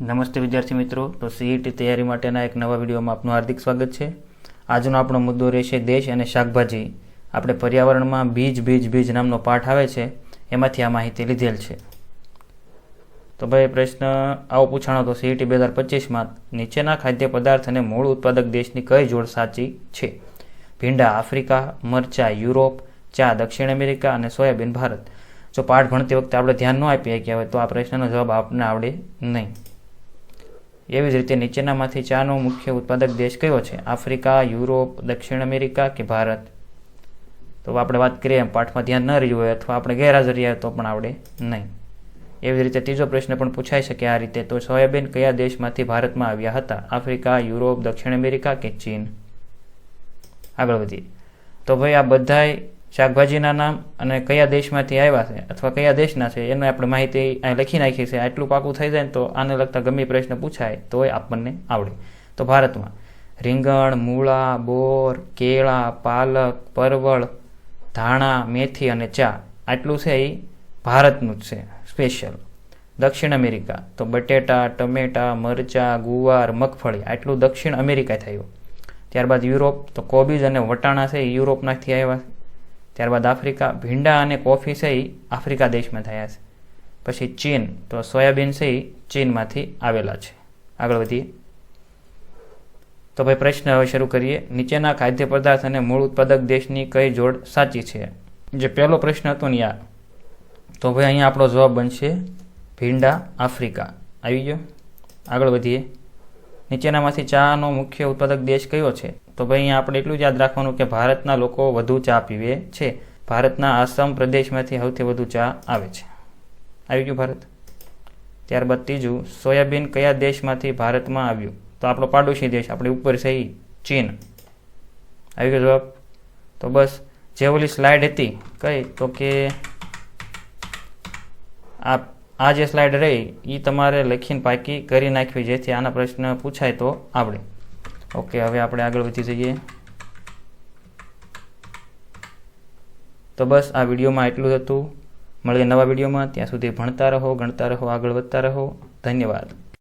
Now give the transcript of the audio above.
નમસ્તે વિદ્યાર્થી મિત્રો. તો સીઈટી તૈયારી માટેના એક નવા વિડીયોમાં આપનું હાર્દિક સ્વાગત છે. આજનો આપણો મુદ્દો રહેશે દેશ અને શાકભાજી. આપણે પર્યાવરણમાં બીજ બીજ બીજ નામનો પાઠ આવે છે. એમાંથી આ માહિતી લીધેલ છે. તો ભાઈ, પ્રશ્ન આવો પૂછાણો તો સીઈટી બે હજાર પચીસમાં નીચેના ખાદ્ય પદાર્થ અને મૂળ ઉત્પાદક દેશની કઈ જોડ સાચી છે? ભીંડા, આફ્રિકા, મરચા, યુરોપ, ચા, દક્ષિણ અમેરિકા અને સોયાબીન, ભારત. જો પાઠ ભણતી વખતે આપણે ધ્યાન ન આપી શક્યા હોય તો આ પ્રશ્નનો જવાબ આપને આવડે નહીં. એવી જ રીતે નીચેનામાંથી ચાનો મુખ્ય ઉત્પાદક દેશ કયો છે? આફ્રિકા, યુરોપ, દક્ષિણ અમેરિકા કે ભારત? તો આપણે વાત કરીએ પાઠમાં ધ્યાન ન રહ્યું હોય અથવા આપણે ગેરહાજર રહ્યા તો પણ આવડે નહીં. એવી રીતે ત્રીજો પ્રશ્ન પણ પૂછાઈ શકે આ રીતે તો સોયાબીન કયા દેશમાંથી ભારતમાં આવ્યા હતા? આફ્રિકા, યુરોપ, દક્ષિણ અમેરિકા કે ચીન? આગળ વધીએ. તો ભાઈ આ બધાય શાકભાજીના નામ અને કયા દેશમાંથી આવ્યા છે અથવા કયા દેશના છે, એને આપણે માહિતી અહીં લખી નાખી છે. આટલું પાકું થઈ જાય ને તો આને લગતા ગમે પ્રશ્ન પૂછાય તો એ આપણને આવડે. તો ભારતમાં રીંગણ, મૂળા, બોર, કેળા, પાલક, પરવળ, ધાણા, મેથી અને ચા આટલું છે એ ભારતનું જ છે, સ્પેશિયલ. દક્ષિણ અમેરિકા તો બટેટા, ટમેટા, મરચા, ગુવાર, મગફળી આટલું દક્ષિણ અમેરિકા થયું. ત્યારબાદ યુરોપ તો કોબીજ અને વટાણા છે એ યુરોપનાથી આવ્યા છે ત્યારબાદ આફ્રિકા, ભીંડા અને કોફી છે આફ્રિકા દેશમાં થયા છે. પછી ચીન, તો સોયાબીન છે ચીનમાંથી આવેલા છે. આગળ વધીએ. તો ભાઈ પ્રશ્ન હવે શરૂ કરીએ. નીચેના ખાદ્ય પદાર્થ અને મૂળ ઉત્પાદક દેશની કઈ જોડ સાચી છે? જે પહેલો પ્રશ્ન હતો ને આ તો ભાઈ અહીંયા આપણો જવાબ બનશે ભીંડા આફ્રિકા. આવી ગયો? આગળ વધીએ. નીચેનામાંથી ચાનો મુખ્ય ઉત્પાદક દેશ કયો છે? તો ભાઈ અહીંયા આપણે એટલું જ યાદ રાખવાનું કે ભારતના લોકો વધુ ચા પીવે છે. ભારતના આસામ પ્રદેશમાંથી સૌથી વધુ ચા આવે છે. આવી ગયું ભારત. ત્યારબાદ ત્રીજું, સોયાબીન કયા દેશમાંથી ભારતમાં આવ્યું? તો આપણો પાડોશી દેશ, આપણી ઉપર છે ચીન. આવી ગયો જવાબ. તો બસ જે ઓલી સ્લાઇડ હતી કઈ? તો કે, આ આ જે સ્લાઇડ રહી એ તમારે લખીને પાકી કરી નાખવી, જેથી આના પ્રશ્ન પૂછાય તો આવડે. ઓકે, હવે આપણે આગળ વધી જઈએ. તો બસ આ વિડીયોમાં એટલું જ હતું. મળીએ નવા વિડીયોમાં. ત્યાં સુધી ભણતા રહો, ગણતા રહો, આગળ વધતા રહો. ધન્યવાદ.